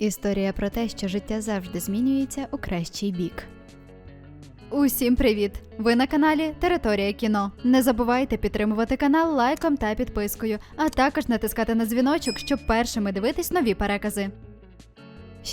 Історія про те, що життя завжди змінюється у кращий бік. Усім привіт! Ви на каналі Територія кіно. Не забувайте підтримувати канал лайком та підпискою, а також натискати на дзвіночок, щоб першими дивитись нові перекази.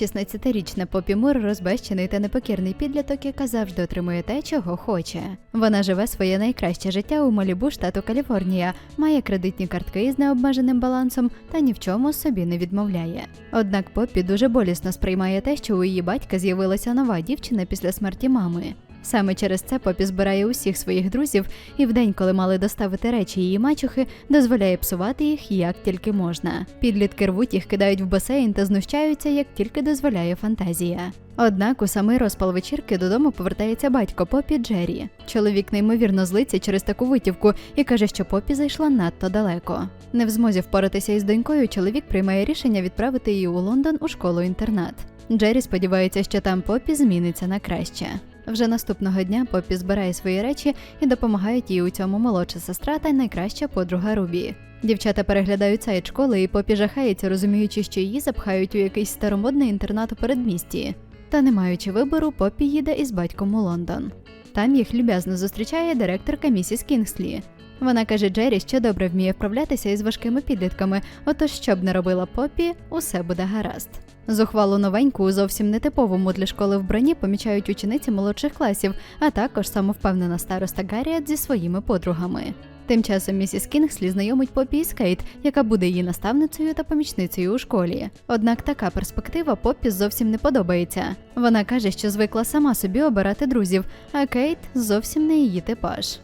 16-річна Попі Мур розбещений та непокірний підліток, яка завжди отримує те, чого хоче. Вона живе своє найкраще життя у Малібу, штату Каліфорнія, має кредитні картки з необмеженим балансом та ні в чому собі не відмовляє. Однак Попі дуже болісно сприймає те, що у її батька з'явилася нова дівчина після смерті мами. Саме через це Попі збирає усіх своїх друзів і в день, коли мали доставити речі її мачухи, дозволяє псувати їх як тільки можна. Підлітки рвуть їх, кидають в басейн та знущаються, як тільки дозволяє фантазія. Однак у самий розпал вечірки додому повертається батько Попі Джері. Чоловік неймовірно злиться через таку витівку і каже, що Попі зайшла надто далеко. Не в змозі впоратися із донькою, чоловік приймає рішення відправити її у Лондон у школу-інтернат. Джері сподівається, що там Попі зміниться на краще. Вже наступного дня Поппі збирає свої речі і допомагають їй у цьому молодша сестра та найкраща подруга Рубі. Дівчата переглядають сайт школи, і Поппі жахається, розуміючи, що її запхають у якийсь старомодний інтернат у передмісті. Та не маючи вибору, Поппі їде із батьком у Лондон. Там їх люб'язно зустрічає директорка місіс Кінгслі. Вона каже Джері, що добре вміє вправлятися із важкими підлітками, отож, що б не робила Поппі, усе буде гаразд. Зухвалу новеньку у зовсім нетиповому для школи вбранні помічають учениці молодших класів, а також самовпевнена староста Гарріет зі своїми подругами. Тим часом місіс Кінгслі знайомить Поппі із Кейт, яка буде її наставницею та помічницею у школі. Однак така перспектива Поппі зовсім не подобається. Вона каже, що звикла сама собі обирати друзів, а Кейт зовсім не її типаж.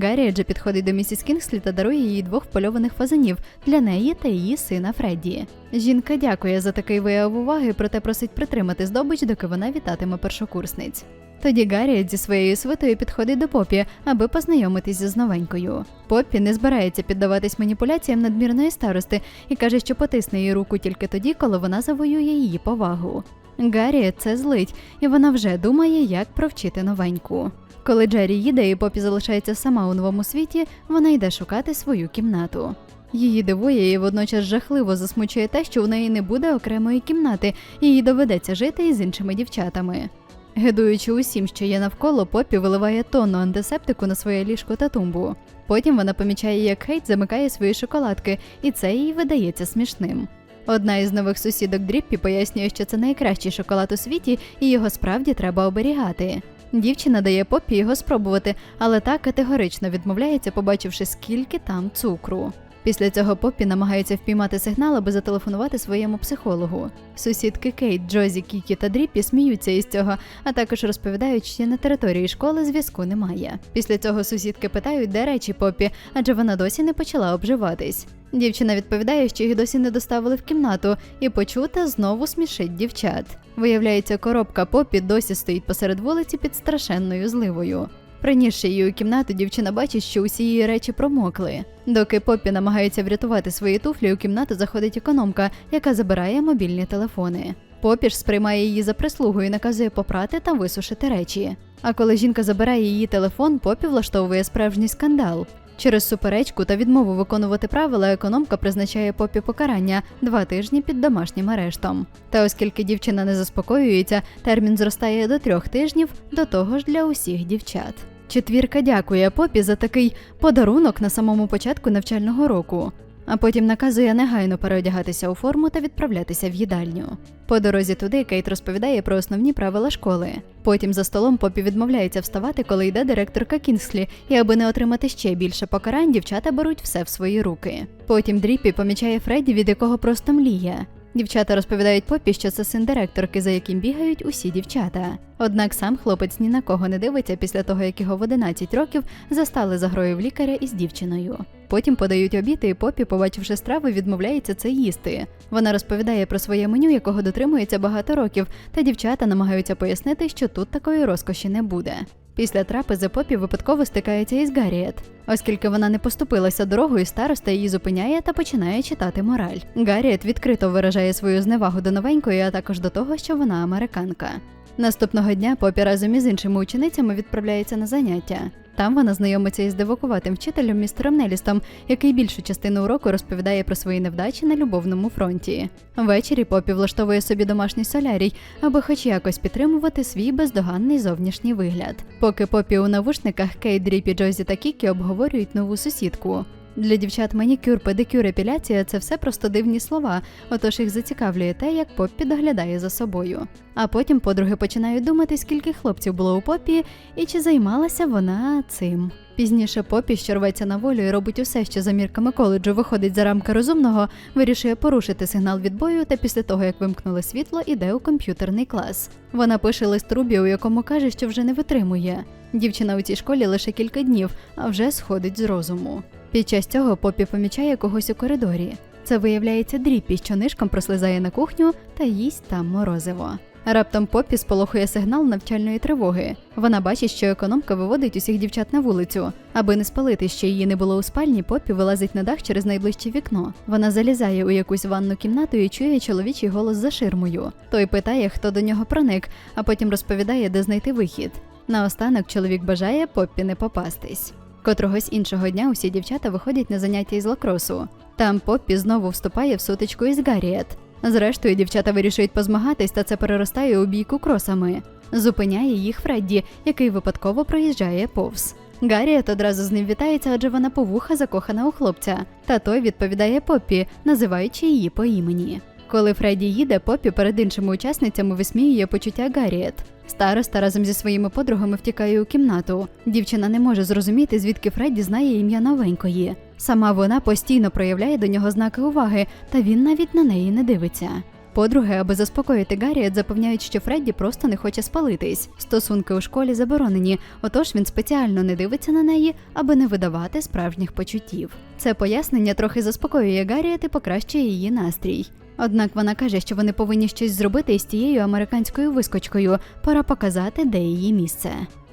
Гаррі же підходить до місіс Кінгслі та дарує їй двох впольованих фазанів для неї та її сина Фредді. Жінка дякує за такий вияв уваги, проте просить притримати здобич, доки вона вітатиме першокурсниць. Тоді Гарріет зі своєю свитою підходить до Попі, аби познайомитися з новенькою. Поппі не збирається піддаватись маніпуляціям надмірної старости і каже, що потисне їй руку тільки тоді, коли вона завоює її повагу. Гарріет це злить, і вона вже думає, як провчити новеньку. Коли Джері їде і Попі залишається сама у новому світі, вона йде шукати свою кімнату. Її дивує і водночас жахливо засмучує те, що у неї не буде окремої кімнати, і їй доведеться жити із іншими дівчатами. Гидуючи усім, що є навколо, Поппі виливає тонну антисептику на своє ліжко та тумбу. Потім вона помічає, як Хейт замикає свої шоколадки, і це їй видається смішним. Одна із нових сусідок Дріппі пояснює, що це найкращий шоколад у світі, і його справді треба оберігати. Дівчина дає Поппі його спробувати, але та категорично відмовляється, побачивши, скільки там цукру. Після цього Поппі намагається впіймати сигнал, аби зателефонувати своєму психологу. Сусідки Кейт, Джозі, Кікі та Дріппі сміються із цього, а також розповідають, що на території школи зв'язку немає. Після цього сусідки питають, де речі Поппі, адже вона досі не почала обживатись. Дівчина відповідає, що їх досі не доставили в кімнату, і почута знову смішить дівчат. Виявляється, коробка Поппі досі стоїть посеред вулиці під страшенною зливою. Принісши її у кімнату, дівчина бачить, що усі її речі промокли. Доки Поппі намагається врятувати свої туфлі, у кімнату заходить економка, яка забирає мобільні телефони. Поппі ж сприймає її за прислугу і наказує попрати та висушити речі. А коли жінка забирає її телефон, Поппі влаштовує справжній скандал. Через суперечку та відмову виконувати правила економка призначає попі покарання два тижні під домашнім арештом. Та оскільки дівчина не заспокоюється, термін зростає до трьох тижнів, до того ж для усіх дівчат. Четвірка дякує попі за такий подарунок на самому початку навчального року. А потім наказує негайно переодягатися у форму та відправлятися в їдальню. По дорозі туди Кейт розповідає про основні правила школи. Потім за столом Попі відмовляється вставати, коли йде директорка Кінгслі, і аби не отримати ще більше покарань, дівчата беруть все в свої руки. Потім Дріпі помічає Фредді, від якого просто мліє. Дівчата розповідають Попі, що це син директорки, за яким бігають усі дівчата. Однак сам хлопець ні на кого не дивиться після того, як його в 11 років застали за грою в лікаря із дівчиною. Потім подають обід, і Попі, побачивши страви, відмовляється це їсти. Вона розповідає про своє меню, якого дотримується багато років, та дівчата намагаються пояснити, що тут такої розкоші не буде. Після трапези Попі випадково стикається із Гарріет. Оскільки вона не поступилася дорогою, староста її зупиняє та починає читати мораль. Гарріет відкрито виражає свою зневагу до новенької, а також до того, що вона американка. Наступного дня Попі разом із іншими ученицями відправляється на заняття. Там вона знайомиться із дивакуватим вчителем містером Нелістом, який більшу частину уроку розповідає про свої невдачі на любовному фронті. Ввечері Попі влаштовує собі домашній солярій, аби хоч якось підтримувати свій бездоганний зовнішній вигляд. Поки Попі у навушниках Кейт, Дріпі, Джозі та Кікі обговорюють нову сусідку. Для дівчат манікюр, педикюр, епіляція це все просто дивні слова, отож їх зацікавлює те, як Поппі доглядає за собою. А потім подруги починають думати, скільки хлопців було у Поппі і чи займалася вона цим. Пізніше Поппі, що рветься на волю і робить усе, що за мірками коледжу виходить за рамки розумного, вирішує порушити сигнал відбою та після того, як вимкнули світло, іде у комп'ютерний клас. Вона пише лист Рубі, у якому каже, що вже не витримує. Дівчина у цій школі лише кілька днів, а вже сходить з розуму. Під час цього Поппі помічає когось у коридорі. Це виявляється дріпі, що нишком прослизає на кухню та їсть там морозиво. Раптом Поппі сполохує сигнал навчальної тривоги. Вона бачить, що економка виводить усіх дівчат на вулицю. Аби не спалити, що її не було у спальні, Поппі вилазить на дах через найближче вікно. Вона залізає у якусь ванну кімнату і чує чоловічий голос за ширмою. Той питає, хто до нього проник, а потім розповідає, де знайти вихід. Наостанок чоловік бажає Поппі не попастись. Котрогось іншого дня усі дівчата виходять на заняття із лакросу. Там Поппі знову вступає в сутичку із Гарріет. Зрештою, дівчата вирішують позмагатись, та це переростає у бійку кросами. Зупиняє їх Фредді, який випадково проїжджає повз. Гарріет одразу з ним вітається, адже вона повуха закохана у хлопця. Та той відповідає Поппі, називаючи її по імені. Коли Фредді їде, Поппі перед іншими учасницями висміює почуття Гарріет. Староста разом зі своїми подругами втікає у кімнату. Дівчина не може зрозуміти, звідки Фредді знає ім'я новенької. Сама вона постійно проявляє до нього знаки уваги, та він навіть на неї не дивиться. Подруги, аби заспокоїти Гарріет, запевняють, що Фредді просто не хоче спалитись. Стосунки у школі заборонені, отож він спеціально не дивиться на неї, аби не видавати справжніх почуттів. Це пояснення трохи заспокоює Гарріет і покращує її настрій. Однак вона каже, що вони повинні щось зробити із тією американською вискочкою, пора показати, де її місце.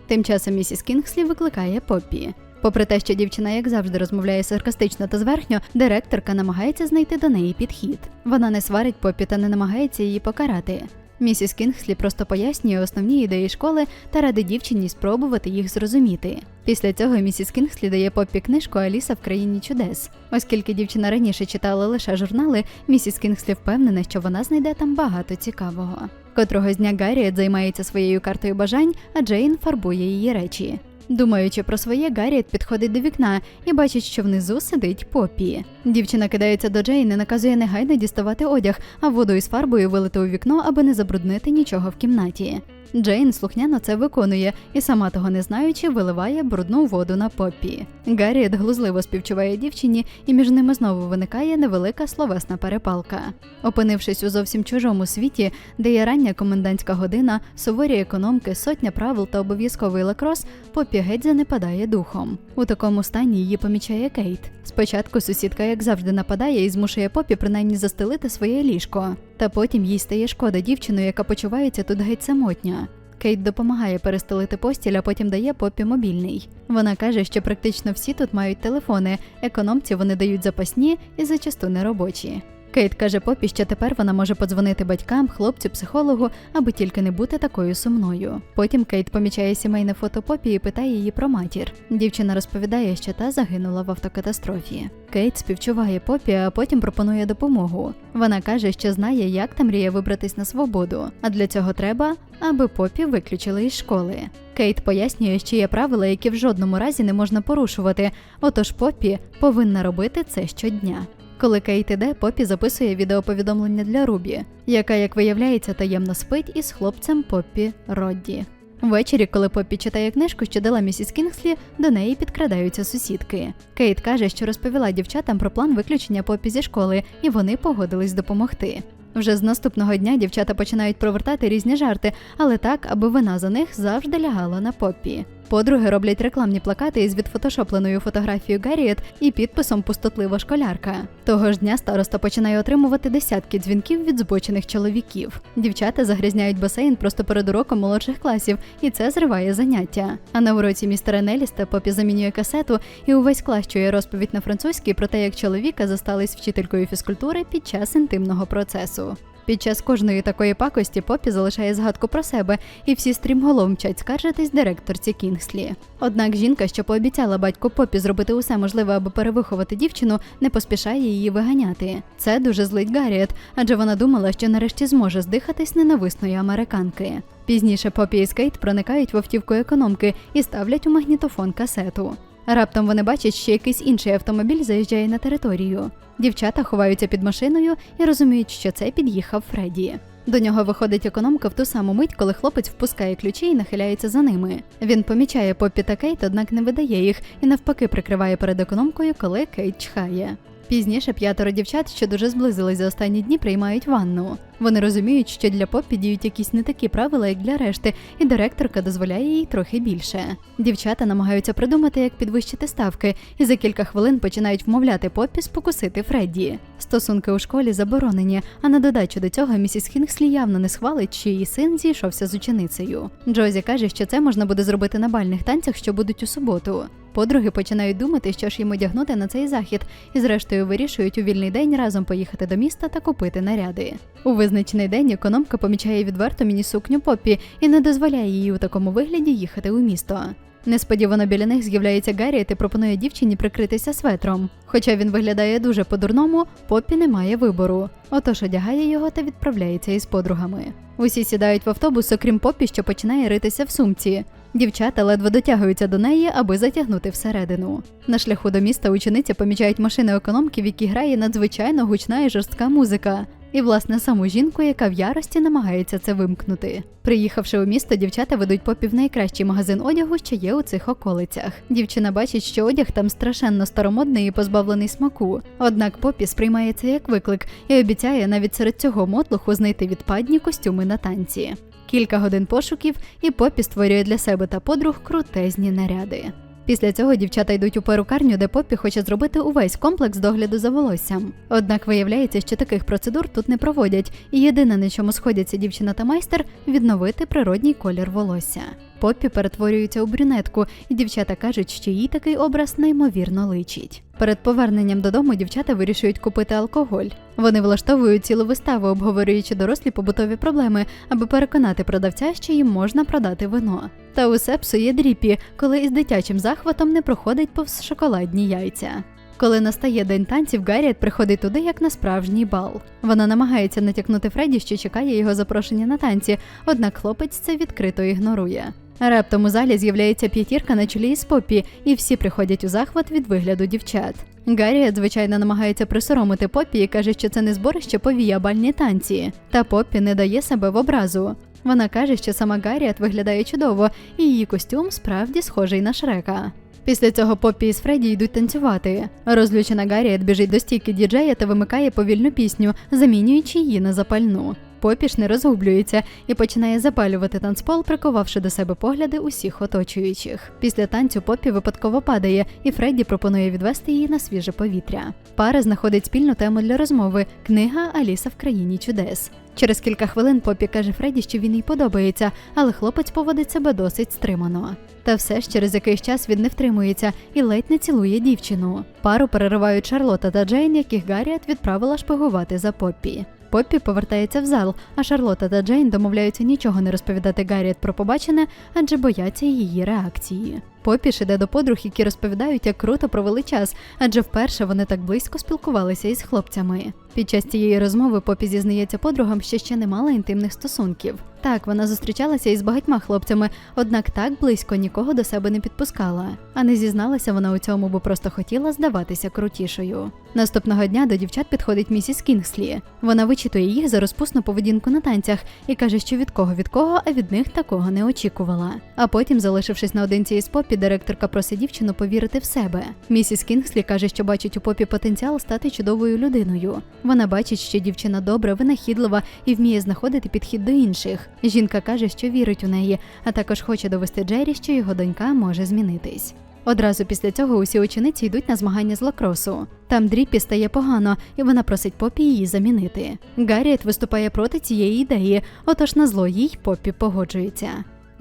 Тим часом місіс Кінгслі викликає Поппі. Попри те, що дівчина, як завжди, розмовляє саркастично та зверхньо, директорка намагається знайти до неї підхід. Вона не сварить попі та не намагається її покарати. Місіс Кінгслі просто пояснює основні ідеї школи та радить дівчині спробувати їх зрозуміти. Після цього місіс Кінгслі дає Поппі книжку Аліса в країні чудес. Оскільки дівчина раніше читала лише журнали, місіс Кінгслі впевнена, що вона знайде там багато цікавого. Котрого з дня Гарріет займається своєю картою бажань, а Джейн фарбує її речі. Думаючи про своє, Гарріет підходить до вікна і бачить, що внизу сидить попі. Дівчина кидається до Джейн і наказує негайно діставати одяг, а воду із фарбою вилити у вікно, аби не забруднити нічого в кімнаті. Джейн слухняно це виконує і, сама того не знаючи, виливає брудну воду на Поппі. Гарріет глузливо співчуває дівчині, і між ними знову виникає невелика словесна перепалка. Опинившись у зовсім чужому світі, де є рання комендантська година, суворі економки, сотня правил та обов'язковий лакрос, Поппі геть занепадає духом. У такому стані її помічає Кейт. Спочатку сусідка, як завжди, нападає і змушує Поппі принаймні застелити своє ліжко. Та потім їй стає шкода дівчину, яка почувається тут геть самотня. Кейт допомагає перестелити постіль, а потім дає попі мобільний. Вона каже, що практично всі тут мають телефони, економці вони дають запасні і зачасту неробочі. Кейт каже Поппі, що тепер вона може подзвонити батькам, хлопцю, психологу, аби тільки не бути такою сумною. Потім Кейт помічає сімейне фото Поппі і питає її про матір. Дівчина розповідає, що та загинула в автокатастрофі. Кейт співчуває Поппі, а потім пропонує допомогу. Вона каже, що знає, як та мріє вибратись на свободу, а для цього треба, аби Поппі виключили із школи. Кейт пояснює, що є правила, які в жодному разі не можна порушувати, отож Поппі повинна робити це щодня. Коли Кейт іде, Поппі записує відеоповідомлення для Рубі, яка, як виявляється, таємно спить із хлопцем Поппі Родді. Ввечері, коли Поппі читає книжку, що дала місіс Кінгслі, до неї підкрадаються сусідки. Кейт каже, що розповіла дівчатам про план виключення Поппі зі школи, і вони погодились допомогти. Вже з наступного дня дівчата починають провертати різні жарти, але так, аби вина за них завжди лягала на Поппі. Подруги роблять рекламні плакати із відфотошопленою фотографією Гарріет і підписом Пустотлива школярка. Того ж дня староста починає отримувати десятки дзвінків від збочених чоловіків. Дівчата загрязняють басейн просто перед уроком молодших класів, і це зриває заняття. А на уроці містера Неліста Попі замінює касету і увесь клас чує розповідь на французькій про те, як чоловіка застались вчителькою фізкультури під час інтимного процесу. Під час кожної такої пакості Поппі залишає згадку про себе, і всі стрімголов мчать скаржитись директорці Кінгслі. Однак жінка, що пообіцяла батьку Поппі зробити усе можливе, аби перевиховати дівчину, не поспішає її виганяти. Це дуже злить Гарріет, адже вона думала, що нарешті зможе здихатись ненависної американки. Пізніше Поппі і Скейт проникають в автівку економки і ставлять у магнітофон касету. Раптом вони бачать, що якийсь інший автомобіль заїжджає на територію. Дівчата ховаються під машиною і розуміють, що це під'їхав Фредді. До нього виходить економка в ту саму мить, коли хлопець впускає ключі і нахиляється за ними. Він помічає Поппі та Кейт, однак не видає їх і навпаки прикриває перед економкою, коли Кейт чхає. Пізніше п'ятеро дівчат, що дуже зблизились за останні дні, приймають ванну. Вони розуміють, що для Поппі діють якісь не такі правила, як для решти, і директорка дозволяє їй трохи більше. Дівчата намагаються придумати, як підвищити ставки, і за кілька хвилин починають вмовляти Поппі спокусити Фредді. Стосунки у школі заборонені, а на додачу до цього місіс Хінгслі явно не схвалить, що її син зійшовся з ученицею. Джозі каже, що це можна буде зробити на бальних танцях, що будуть у суботу. Подруги починають думати, що ж їм одягнути на цей захід, і зрештою вирішують у вільний день разом поїхати до міста та купити наряди. У визначений день економка помічає відверто міні-сукню Поппі і не дозволяє їй у такому вигляді їхати у місто. Несподівано біля них з'являється Гарріет і пропонує дівчині прикритися светром. Хоча він виглядає дуже по-дурному, Поппі не має вибору. Отож одягає його та відправляється із подругами. Усі сідають в автобус, окрім Поппі, що починає ритися в сумці. Дівчата ледве дотягуються до неї, аби затягнути всередину. На шляху до міста учениці помічають машини економки, в якій грає надзвичайно гучна і жорстка музика. І, власне, саму жінку, яка в ярості намагається це вимкнути. Приїхавши у місто, дівчата ведуть попі в найкращий магазин одягу, що є у цих околицях. Дівчина бачить, що одяг там страшенно старомодний і позбавлений смаку. Однак попі сприймає це як виклик і обіцяє навіть серед цього мотлуху знайти відпадні костюми на танці. Кілька годин пошуків, і попі створює для себе та подруг крутезні наряди. Після цього дівчата йдуть у перукарню, де Поппі хоче зробити увесь комплекс догляду за волоссям. Однак виявляється, що таких процедур тут не проводять, і єдине, на чому сходяться дівчина та майстер відновити природній колір волосся. Поппі перетворюється у брюнетку, і дівчата кажуть, що їй такий образ неймовірно личить. Перед поверненням додому дівчата вирішують купити алкоголь. Вони влаштовують цілу виставу, обговорюючи дорослі побутові проблеми, аби переконати продавця, що їм можна продати вино. Та усе псує дріпі, коли із дитячим захватом не проходить повз шоколадні яйця. Коли настає день танців, Гарріет приходить туди як на справжній бал. Вона намагається натякнути Фредді, що чекає його запрошення на танці, однак хлопець це відкрито ігнорує. Раптом у залі з'являється п'ятірка на чолі із Поппі, і всі приходять у захват від вигляду дівчат. Гарріет, звичайно, намагається присоромити Поппі і каже, що це не зборище повія бальні танці. Та Поппі не дає себе в образу. Вона каже, що сама Гарріет виглядає чудово, і її костюм справді схожий на Шрека. Після цього Поппі із Фредді йдуть танцювати. Розлючена Гарріет біжить до стійки діджея та вимикає повільну пісню, замінюючи її на запальну. Поппі ж не розгублюється і починає запалювати танцпол, прикувавши до себе погляди усіх оточуючих. Після танцю Поппі випадково падає, і Фредді пропонує відвести її на свіже повітря. Пара знаходить спільну тему для розмови книга Аліса в країні чудес. Через кілька хвилин Поппі каже Фредді, що він їй подобається, але хлопець поводить себе досить стримано. Та все ж через якийсь час він не втримується і ледь не цілує дівчину. Пару переривають Шарлота та Джейн, яких Гарріет відправила шпигувати за Поппі. Поппі повертається в зал, а Шарлота та Джейн домовляються нічого не розповідати Гарріет про побачене, адже бояться її реакції. Поппі ж іде до подруг, які розповідають, як круто провели час, адже вперше вони так близько спілкувалися із хлопцями. Під час цієї розмови Поппі зізнається подругам, що ще не мала інтимних стосунків. Так, вона зустрічалася із багатьма хлопцями, однак так близько нікого до себе не підпускала. А не зізналася вона у цьому, бо просто хотіла здаватися крутішою. Наступного дня до дівчат підходить місіс Кінгслі. Вона вичитує їх за розпусну поведінку на танцях і каже, що від кого від кого, а від них такого не очікувала. А потім, залишившись наодинці із Поппі, директорка просить дівчину повірити в себе. Місіс Кінгслі каже, що бачить у попі потенціал стати чудовою людиною. Вона бачить, що дівчина добра, винахідлива і вміє знаходити підхід до інших. Жінка каже, що вірить у неї, а також хоче довести Джері, що його донька може змінитись. Одразу після цього усі учениці йдуть на змагання з лакросу. Там Дріппі стає погано, і вона просить Попі її замінити. Гарріет виступає проти цієї ідеї, отож на зло їй Поппі погоджується.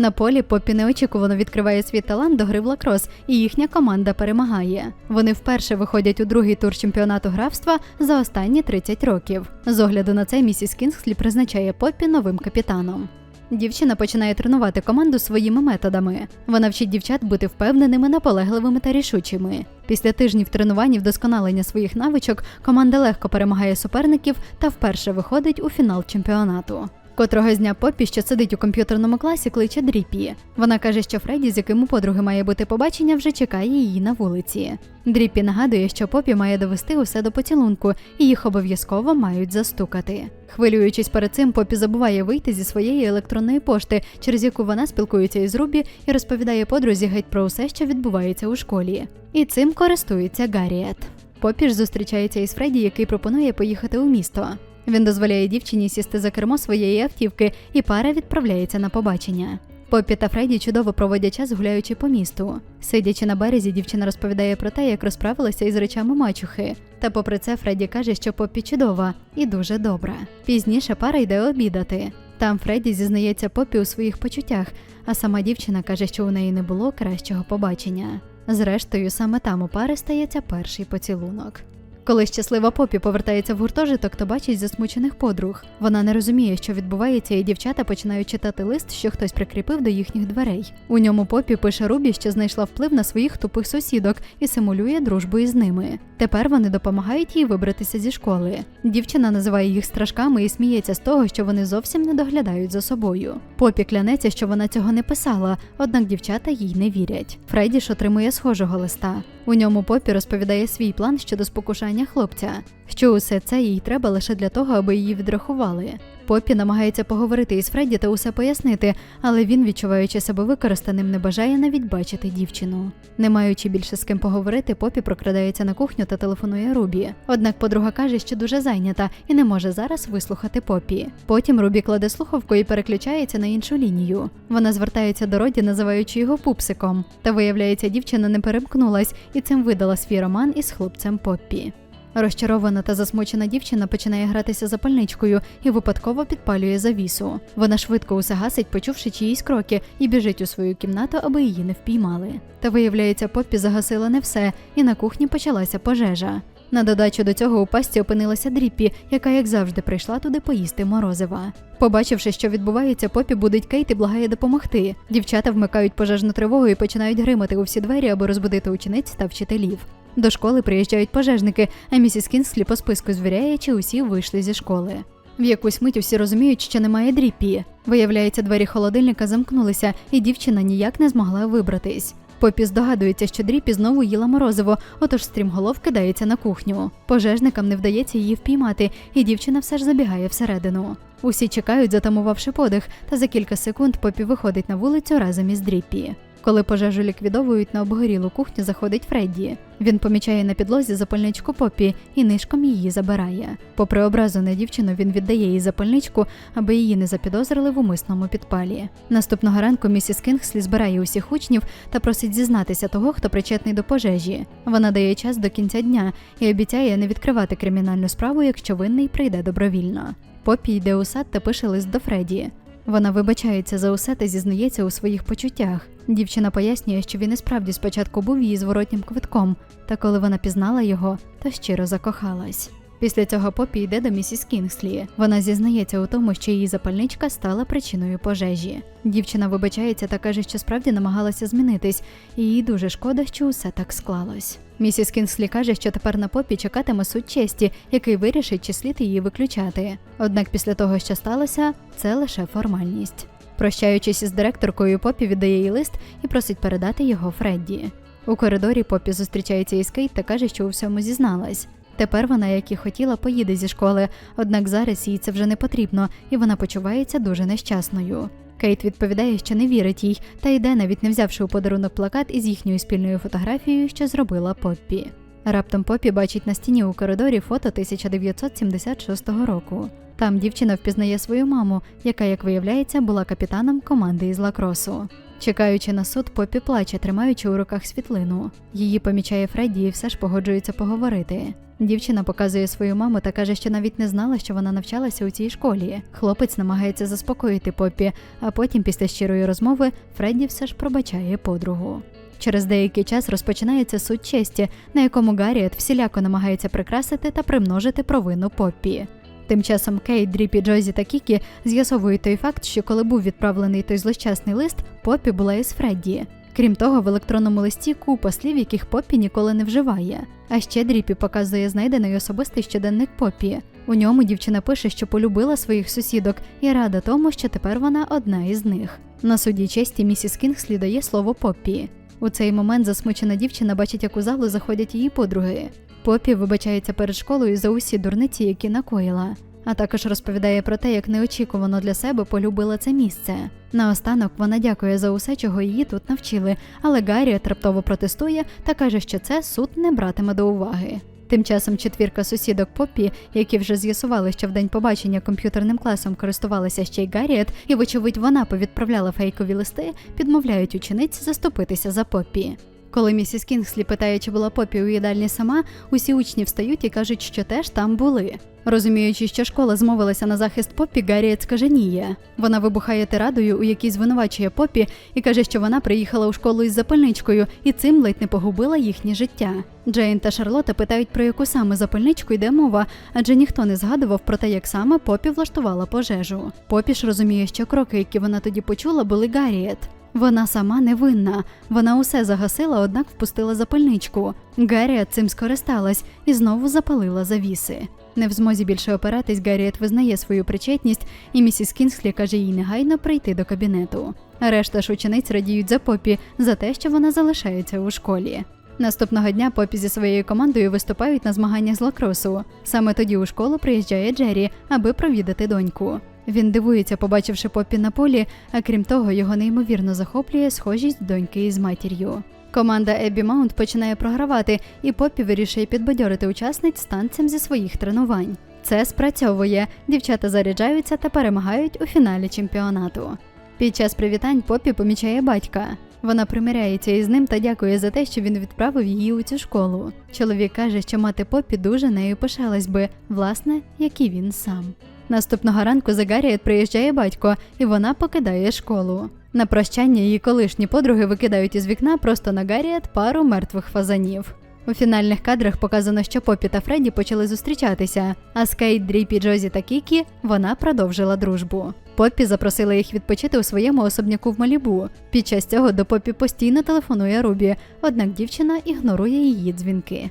На полі Поппі неочікувано відкриває свій талант до гри в лакрос, і їхня команда перемагає. Вони вперше виходять у другий тур чемпіонату графства за останні 30 років. З огляду на це місіс Кінгслі призначає Поппі новим капітаном. Дівчина починає тренувати команду своїми методами. Вона вчить дівчат бути впевненими, наполегливими та рішучими. Після тижнів тренувань і вдосконалення своїх навичок команда легко перемагає суперників та вперше виходить у фінал чемпіонату. Котрого з дня Поппі, що сидить у комп'ютерному класі, кличе Дріпі. Вона каже, що Фредді, з яким у подруги має бути побачення, вже чекає її на вулиці. Дріпі нагадує, що Поппі має довести усе до поцілунку, і їх обов'язково мають застукати. Хвилюючись перед цим, Поппі забуває вийти зі своєї електронної пошти, через яку вона спілкується із Рубі і розповідає подрузі геть про усе, що відбувається у школі. І цим користується Гарріет. Поппі ж зустрічається із Фредді, який пропонує поїхати у місто. Він дозволяє дівчині сісти за кермо своєї автівки, і пара відправляється на побачення. Поппі та Фредді чудово проводять час гуляючи по місту. Сидячи на березі, дівчина розповідає про те, як розправилася із речами мачухи. Та попри це, Фредді каже, що Поппі чудова і дуже добра. Пізніше пара йде обідати. Там Фредді зізнається Поппі у своїх почуттях, а сама дівчина каже, що у неї не було кращого побачення. Зрештою, саме там у пари стається перший поцілунок. Коли щаслива Попі повертається в гуртожиток, то бачить засмучених подруг. Вона не розуміє, що відбувається, і дівчата починають читати лист, що хтось прикріпив до їхніх дверей. У ньому Попі пише Рубі, що знайшла вплив на своїх тупих сусідок і симулює дружбу із ними. Тепер вони допомагають їй вибратися зі школи. Дівчина називає їх страшками і сміється з того, що вони зовсім не доглядають за собою. Попі клянеться, що вона цього не писала, однак дівчата їй не вірять. Фредді ж отримує схожого листа. У ньому Попі розповідає свій план щодо спокушання хлопця, що усе це їй треба лише для того, аби її відрахували. Попі намагається поговорити із Фредді та усе пояснити, але він, відчуваючи себе використаним, не бажає навіть бачити дівчину. Не маючи більше з ким поговорити, Попі прокрадається на кухню та телефонує Рубі. Однак подруга каже, що дуже зайнята і не може зараз вислухати Попі. Потім Рубі кладе слухавку і переключається на іншу лінію. Вона звертається до Роді, називаючи його пупсиком. Та виявляється, дівчина не перемкнулась і цим видала свій роман із хлопцем Поппі. Розчарована та засмучена дівчина починає гратися запальничкою і випадково підпалює завісу. Вона швидко усе гасить, почувши чиїсь кроки, і біжить у свою кімнату, аби її не впіймали. Та виявляється, Поппі загасила не все, і на кухні почалася пожежа. На додачу до цього у пастці опинилася Дріппі, яка, як завжди, прийшла туди поїсти морозива. Побачивши, що відбувається, Попі будить Кейт і благає допомогти. Дівчата вмикають пожежну тривогу і починають гримати у всі двері, аби розбудити учениць та вчителів. До школи приїжджають пожежники, а місіс Кінслі по списку звіряє, чи усі вийшли зі школи. В якусь мить усі розуміють, що немає дріпі. Виявляється, двері холодильника замкнулися, і дівчина ніяк не змогла вибратись. Попі здогадується, що дріпі знову їла морозиво, отож стрімголов кидається на кухню. Пожежникам не вдається її впіймати, і дівчина все ж забігає всередину. Усі чекають, затамувавши подих, та за кілька секунд Попі виходить на вулицю разом із дріпі. Коли пожежу ліквідовують на обгорілу кухню, заходить Фредді. Він помічає на підлозі запальничку Поппі і нишком її забирає. Попри образу на дівчину, він віддає їй запальничку, аби її не запідозрили в умисному підпалі. Наступного ранку місіс Кінгслі збирає усіх учнів та просить зізнатися того, хто причетний до пожежі. Вона дає час до кінця дня і обіцяє не відкривати кримінальну справу, якщо винний прийде добровільно. Поппі йде у сад та пише лист до Фредді. Вона вибачається за усе та зізнається у своїх почуттях. Дівчина пояснює, що він і справді спочатку був її зворотнім квитком, та коли вона пізнала його, то щиро закохалась. Після цього Попі йде до місіс Кінгслі. Вона зізнається у тому, що її запальничка стала причиною пожежі. Дівчина вибачається та каже, що справді намагалася змінитись, і їй дуже шкода, що усе так склалось. Місіс Кінгслі каже, що тепер на попі чекатиме суд честі, який вирішить, чи слід її виключати. Однак після того, що сталося, це лише формальність. Прощаючись із директоркою, Попі віддає їй лист і просить передати його Фредді. У коридорі Попі зустрічається із Кейт та каже, що у всьому зізналась. Тепер вона, як і хотіла, поїде зі школи, однак зараз їй це вже не потрібно, і вона почувається дуже нещасною. Кейт відповідає, що не вірить їй, та йде, навіть не взявши у подарунок плакат із їхньою спільною фотографією, що зробила Поппі. Раптом Поппі бачить на стіні у коридорі фото 1976 року. Там дівчина впізнає свою маму, яка, як виявляється, була капітаном команди із лакросу. Чекаючи на суд, Поппі плаче, тримаючи у руках світлину. Її помічає Фредді і все ж погоджується поговорити. Дівчина показує свою маму та каже, що навіть не знала, що вона навчалася у цій школі. Хлопець намагається заспокоїти Поппі, а потім, після щирої розмови, Фредді все ж пробачає подругу. Через деякий час розпочинається суд честі, на якому Гарріет всіляко намагається прикрасити та примножити провину Поппі. Тим часом Кейт, Дріпі, Джозі та Кікі з'ясовують той факт, що коли був відправлений той злощасний лист, Поппі була із Фредді. Крім того, в електронному листі купа слів, яких Поппі ніколи не вживає. А ще Дріпі показує знайдений особистий щоденник Поппі. У ньому дівчина пише, що полюбила своїх сусідок і рада тому, що тепер вона одна із них. На суді честі місіс Кінгслі дає слово Поппі. У цей момент засмучена дівчина бачить, як у залу заходять її подруги. Поппі вибачається перед школою за усі дурниці, які накоїла. А також розповідає про те, як неочікувано для себе полюбила це місце. Наостанок вона дякує за усе, чого її тут навчили, але Гарріет раптово протестує та каже, що це суд не братиме до уваги. Тим часом четвірка сусідок Поппі, які вже з'ясували, що в день побачення комп'ютерним класом користувалася ще й Гарріет, і, вочевидь, вона повідправляла фейкові листи, підмовляють учениць заступитися за Поппі. Коли місіс Кінгслі питає, чи була Поппі у їдальні сама, усі учні встають і кажуть, що теж там були. Розуміючи, що школа змовилася на захист Поппі, Гарріет скаженіє. Вона вибухає тирадою, у якій звинувачує Поппі, і каже, що вона приїхала у школу із запальничкою і цим ледь не погубила їхнє життя. Джейн та Шарлота питають, про яку саме запальничку йде мова, адже ніхто не згадував про те, як саме Поппі влаштувала пожежу. Поппі ж розуміє, що кроки, які вона тоді почула, були Гарріет. Вона сама невинна. Вона усе загасила, однак впустила запальничку. Гарріет цим скористалась і знову запалила завіси. Не в змозі більше опиратись, Гарріет визнає свою причетність, і місіс Кінслі каже їй негайно прийти до кабінету. Решта ж учениць радіють за Попі за те, що вона залишається у школі. Наступного дня Попі зі своєю командою виступають на змаганнях з лакросу. Саме тоді у школу приїжджає Джері, аби провідати доньку. Він дивується, побачивши Поппі на полі, а крім того, його неймовірно захоплює схожість доньки із матір'ю. Команда Еббі Маунт починає програвати, і Поппі вирішує підбадьорити учасниць танцем зі своїх тренувань. Це спрацьовує. Дівчата заряджаються та перемагають у фіналі чемпіонату. Під час привітань Поппі помічає батька. Вона примиряється із ним та дякує за те, що він відправив її у цю школу. Чоловік каже, що мати Поппі дуже нею пишалась би, власне, як і він сам. Наступного ранку за Гарріет приїжджає батько, і вона покидає школу. На прощання її колишні подруги викидають із вікна просто на Гарріет пару мертвих фазанів. У фінальних кадрах показано, що Поппі та Фредді почали зустрічатися, а з Кейт, Дріпі, Джозі та Кікі вона продовжила дружбу. Поппі запросила їх відпочити у своєму особняку в Малібу. Під час цього до Поппі постійно телефонує Рубі, однак дівчина ігнорує її дзвінки.